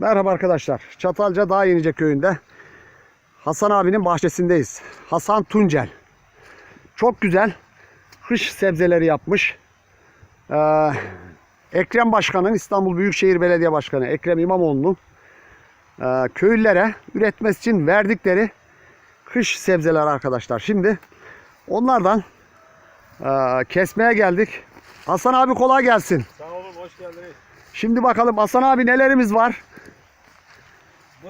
Merhaba arkadaşlar. Çatalca Dağ Yenice köyünde Hasan abinin bahçesindeyiz. Hasan Tuncel. Çok güzel kış sebzeleri yapmış. Ee, Ekrem Başkan'ın İstanbul Büyükşehir Belediye Başkanı Ekrem İmamoğlu'nun e, köylülere üretmesi için verdikleri kış sebzeler arkadaşlar. Şimdi onlardan e, kesmeye geldik. Hasan abi kolay gelsin. Sağ olun, hoş geldiniz. Şimdi bakalım Hasan abi nelerimiz var?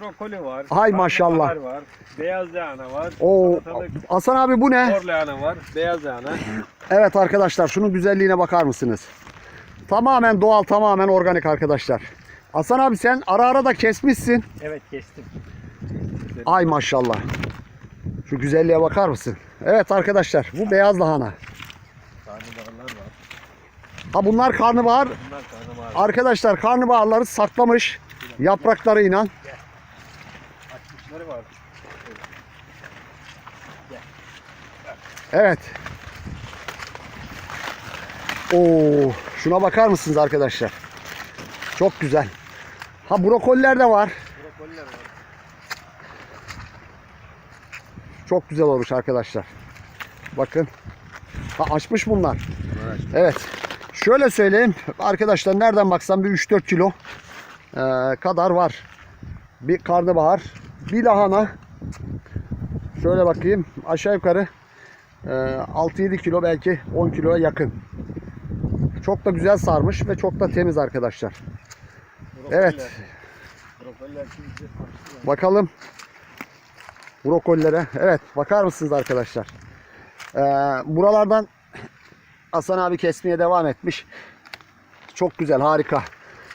Brokoli var. Hay maşallah. var. Beyaz lahana var. Oo, salatalık, Hasan abi bu ne? mor lahana var. Beyaz lahana. Evet arkadaşlar şunun güzelliğine bakar mısınız? Tamamen doğal, tamamen organik arkadaşlar. Hasan abi sen ara ara da kesmişsin. Evet kestim. Ay maşallah. Şu güzelliğe bakar mısın? Evet arkadaşlar bu beyaz lahana. Karnabaharlar var. Ha bunlar karnabahar. Bunlar karnabahar. Arkadaşlar karnabaharları saklamış yapraklarıyla. Açmışları var. Evet. Oo, şuna bakar mısınız arkadaşlar? Çok güzel. Ha brokoliler de var. Brokoliler var. Çok güzel olmuş arkadaşlar. Bakın. Ha açmış bunlar. Evet. Şöyle söyleyeyim arkadaşlar nereden baksan bir 3-4 kilo kadar var. Bir karnabahar, bir lahana. Şöyle bakayım aşağı yukarı eee, 6-7 kilo belki 10 kiloya yakın. Çok da güzel sarmış ve çok da temiz arkadaşlar. Evet. Bakalım brokolilere. Evet bakar mısınız arkadaşlar? Ee, buralardan Hasan abi kesmeye devam etmiş. Çok güzel harika.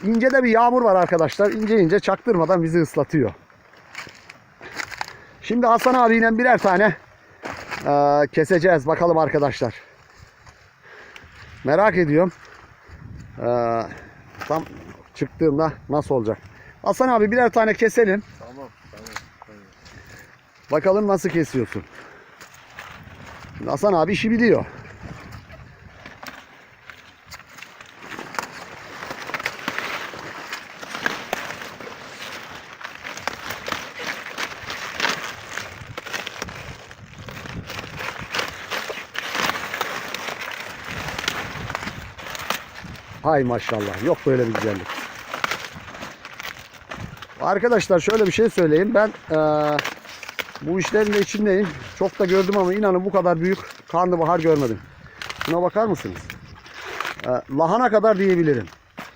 İnce de bir yağmur var arkadaşlar. İnce ince çaktırmadan bizi ıslatıyor. Şimdi Hasan abiyle birer tane ee, keseceğiz. Bakalım arkadaşlar. Merak ediyorum. Ee, tam çıktığında nasıl olacak? Hasan abi birer tane keselim. Tamam, tamam. tamam. Bakalım nasıl kesiyorsun. Şimdi Hasan abi işi biliyor. Hay maşallah. Yok böyle bir güzellik. Arkadaşlar şöyle bir şey söyleyeyim. Ben eee, bu işlerin de içindeyim. Çok da gördüm ama inanın bu kadar büyük karnabahar görmedim. Şuna bakar mısınız? Ee, lahana kadar diyebilirim.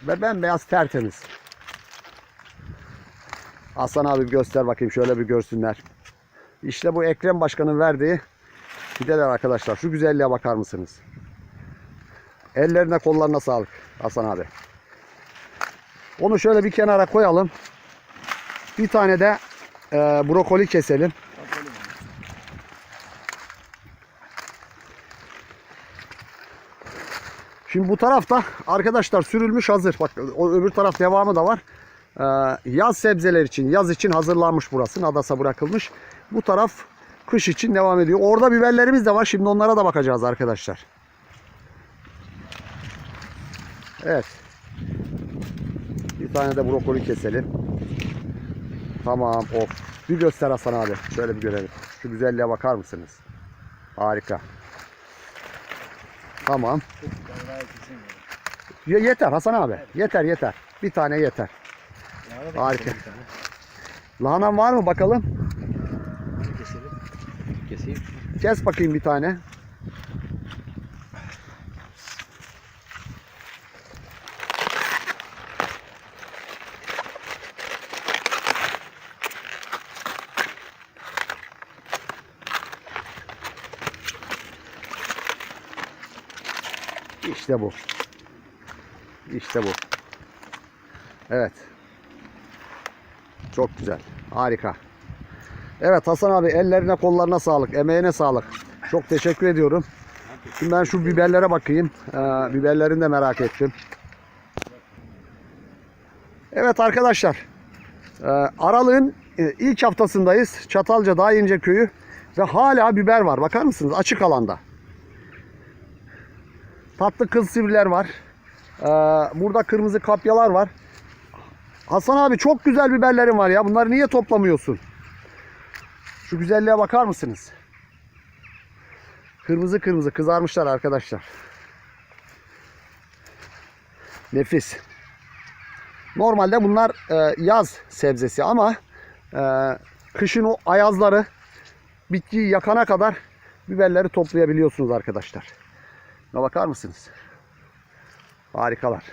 Ve ben beyaz tertemiz. Hasan abi göster bakayım şöyle bir görsünler. İşte bu Ekrem Başkan'ın verdiği fideler arkadaşlar. Şu güzelliğe bakar mısınız? Ellerine kollarına sağlık Hasan abi. Onu şöyle bir kenara koyalım. Bir tane de e, brokoli keselim. Şimdi bu tarafta arkadaşlar sürülmüş hazır. Bak o öbür taraf devamı da var. Ee, yaz sebzeler için, yaz için hazırlanmış burası. Nadasa bırakılmış. Bu taraf kış için devam ediyor. Orada biberlerimiz de var. Şimdi onlara da bakacağız arkadaşlar. Evet. Bir tane de brokoli keselim. Tamam. Of. Bir göster Hasan abi. Şöyle bir görelim. Şu güzelliğe bakar mısınız? Harika. Tamam. Ya yeter Hasan abi. Yeter yeter. Bir tane yeter. Harika. Lahanan var mı bakalım? Keselim. Keseyim. Kes bakayım bir tane. İşte bu. İşte bu. Evet. Çok güzel. Harika. Evet Hasan abi ellerine kollarına sağlık, emeğine sağlık. Çok teşekkür ediyorum. Şimdi ben şu biberlere bakayım. Ee, biberlerini de merak ettim. Evet arkadaşlar. Ee, Aralık'ın e, ilk haftasındayız. Çatalca Dağ Köyü. Ve hala biber var. Bakar mısınız? Açık alanda. Tatlı kıl sivriler var. Ee, burada kırmızı kapyalar var. Hasan abi çok güzel biberlerin var ya. Bunları niye toplamıyorsun? Şu güzelliğe bakar mısınız? Kırmızı kırmızı kızarmışlar arkadaşlar. Nefis. Normalde bunlar e, yaz sebzesi ama e, kışın o ayazları bitkiyi yakana kadar biberleri toplayabiliyorsunuz arkadaşlar. Buna bakar mısınız? Harikalar.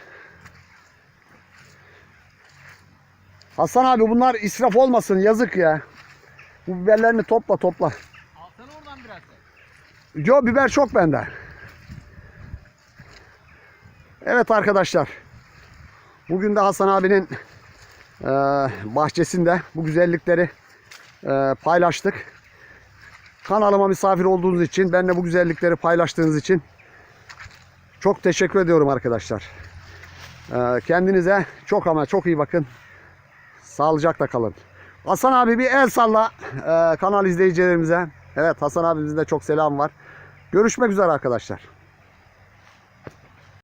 Hasan abi bunlar israf olmasın yazık ya. Bu biberlerini topla topla. Alsana oradan biraz. Yo biber çok bende. Evet arkadaşlar. Bugün de Hasan abinin e, bahçesinde bu güzellikleri e, paylaştık. Kanalıma misafir olduğunuz için, benimle bu güzellikleri paylaştığınız için çok teşekkür ediyorum arkadaşlar. E, kendinize çok ama çok iyi bakın. Sağlıcakla kalın. Hasan abi bir el salla e, kanal izleyicilerimize. Evet Hasan abimizin de çok selam var. Görüşmek üzere arkadaşlar.